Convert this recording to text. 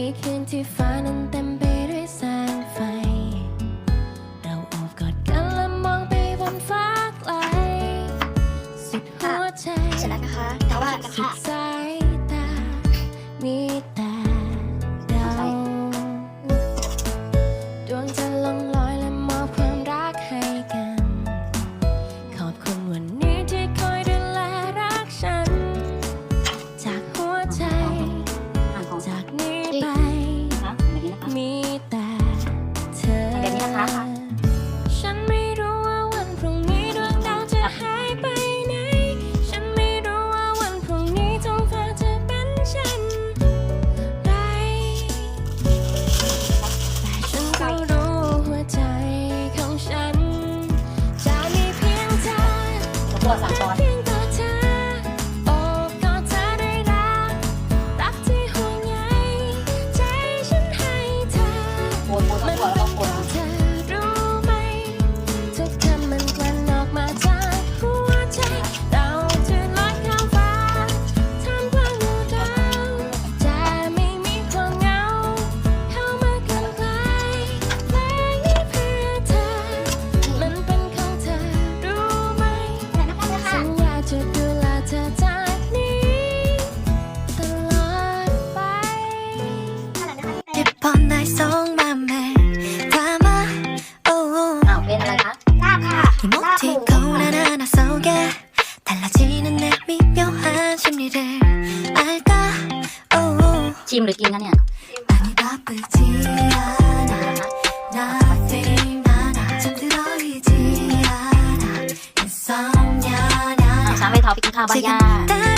ในคืนที่ฟ้านั้นเต็มไปด้วยแสงไฟ เราโอบกอดกันและมองไปบนฟ้าไกล สุดหัวใจ เสร็จแล้วนะคะ แต่ว่าสุดสายตา มีแต่เราดวงจ วสามตอน เป็นอะไรคะ ลาบค่ะ ลาบหมู 이모티콘 하나하나 속에 달라지는 내 미묘한 심리를 알까 오 ชิมหรือกินคะเนี่ย 많이 바쁘지 않아 Nothing 나나 잠들어 있지 않아 อ่า insomnia ช้างไปทอไปกินข้าวบ้านย่า 지금